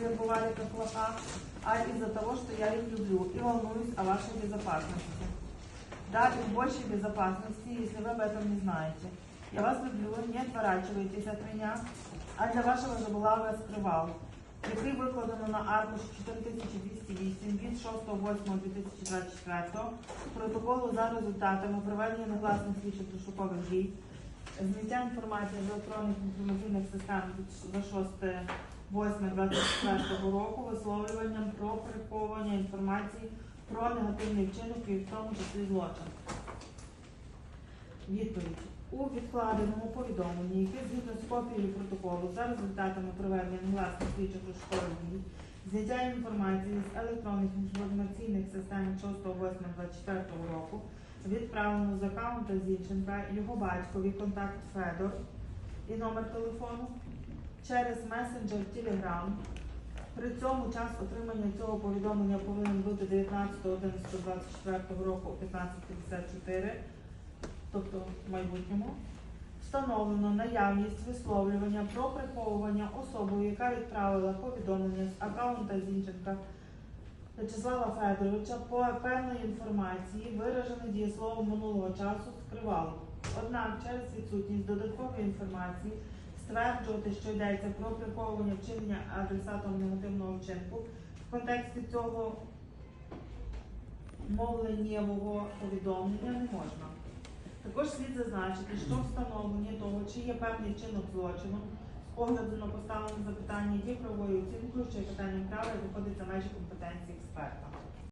вербовали как лоха, а из-за того, что я их люблю и волнуюсь о вашей безопасности. Да, и большей безопасности, если вы об этом не знаете. Я вас люблю, не отворачивайтесь от меня, а для вашего же блага скривал, який викладено на аркуш 4208 від 6.8.2024 протоколу за результатами проведення негласних слідчих розшукових дій, зняття інформації з електронних інформаційних за 6.8.24 року висловлюванням про приховування інформації про негативний вчинок і в тому числі злочин. Відповідь. У відкладеному повідомленні, яке згідно з копією протоколу за результатами проведення негласних слідчих розшукових дій, зняття інформації з електронних інформаційних систем 6.8.24 року відправлено з аккаунта Зінченка його батькові контакт Федор і номер телефону через месенджер Telegram. При цьому час отримання цього повідомлення повинен бути 19.11.24 року о 15.54 тобто в майбутньому, встановлено наявність висловлювання про приховування особою, яка відправила повідомлення з аккаунта Зінченка В'ячеслава Федоровича по певної інформації, виражене дієсловом минулого часу, скривало. Однак через відсутність додаткової інформації стверджувати, що йдеться про приховування вчинення адресатом негативного вчинку в контексті цього мовленнєвого повідомлення не можна. Також слід зазначити, що встановлення того, чи є певний вчинок злочину, з огляду на поставлене запитання, є правовою оцінкою, що є питанням права і виходить за межі компетенції експерта.